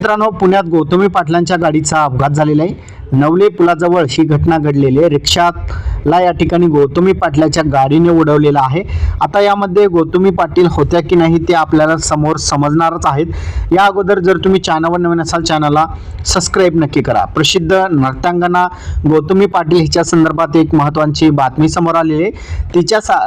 मित्रांनो पुण्यात गौतमी पाटलांच्या गाडीचा अपघात झालेला आहे. नवले पुलाजवळ ही घटना घडलेली आहे. रिक्षाला या ठिकाणी गौतमी पाटलाच्या गाडीने उडवलेला आहे. आता यामध्ये गौतमी पाटील होत्या की नाही ते आपल्याला समोर समजणारच आहेत. या अगोदर जर तुम्ही चॅनलवर नवीन असाल चॅनलला सबस्क्राईब नक्की करा. प्रसिद्ध नर्तांगना गौतमी पाटील हिच्या संदर्भात एक महत्त्वाची बातमी समोर आली आहे. तिच्या सा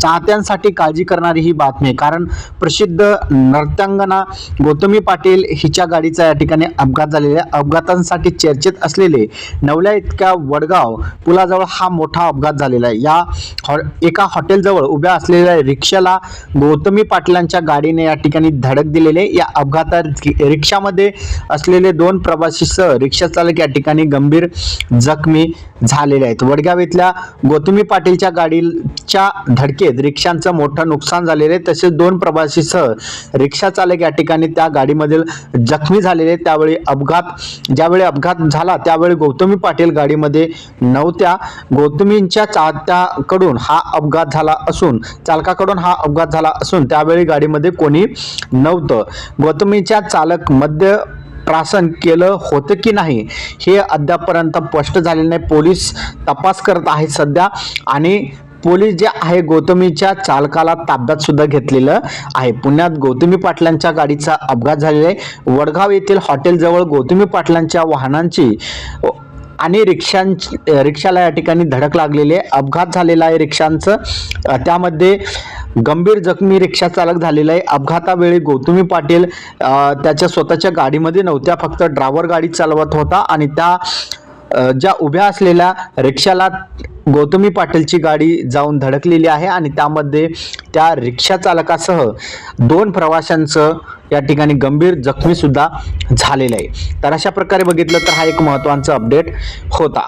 चाहत्यांसाठी काळजी करणारी ही बातमी आहे. कारण प्रसिद्ध नर्तांगना गौतमी पाटील हिच्या गाडीचा या ठिकाणी अपघात झालेला आहे. अपघातांसाठी चर्चेत असलेले नवल्या इतक्या वडगाव पुलाजवळ हा मोठा अपघात झालेला आहे. या हॉ एका हॉटेलजवळ उभ्या असलेल्या रिक्षाला गौतमी पाटलांच्या गाडीने या ठिकाणी धडक दिलेले या अपघातात रिक्षामध्ये असलेले दोन प्रवासीसह रिक्षा चालक या ठिकाणी गंभीर जखमी झालेले आहेत. वडगाव इथल्या गौतमी पाटीलच्या गाडीच्या धडकेत रिक्षांचं मोठं नुकसान झालेलं आहे. तसेच दोन प्रवासीसह रिक्षा चालक या ठिकाणी त्या गाडीमधील जखमी झालेले त्यावेळी अपघात ज्यावेळी अपघात झाला त्यावेळी गौतमी पाटील गाडीमध्ये नव्हत्या. गौतमींच्या चाहत्याकडून हा अपघात झाला असून चालकाकडून हा अपघात झाला असून त्यावेळी गाडीमध्ये कोणी नव्हतं. गौतमीच्या चालक मध्य प्रासन केलं होतं की नाही हे अद्यापर्यंत स्पष्ट झालेलं नाही. पोलीस तपास करत आहेत सध्या आणि पोलीस जे आहे गौतमीच्या चालकाला ताब्यात सुद्धा घेतलेलं आहे. पुण्यात गौतमी पाटलांच्या गाडीचा अपघात झालेला आहे. वडगाव येथील हॉटेलजवळ गौतमी पाटलांच्या वाहनांची आणि रिक्षांची रिक्षाला या ठिकाणी धडक लागलेली आहे. अपघात झालेला आहे रिक्षांचं. त्यामध्ये गंभीर जखमी रिक्षा चालक झालेला आहे. अपघातावेळी गौतमी पाटील त्याच्या स्वतःच्या गाडीमध्ये नव्हत्या फक्त ड्रायव्हर गाडी चालवत होता आणि त्या ज्या उभ्या असलेल्या रिक्षाला गौतमी पाटीलची गाडी जाऊन धडकलेली आहे आणि त्यामध्ये त्या रिक्षा चालकासह दोन प्रवाशांचं या ठिकाणी गंभीर जखमी सुद्धा झालेलं आहे. तर अशा प्रकारे बघितलं तर हा एक महत्त्वाचा अपडेट होता.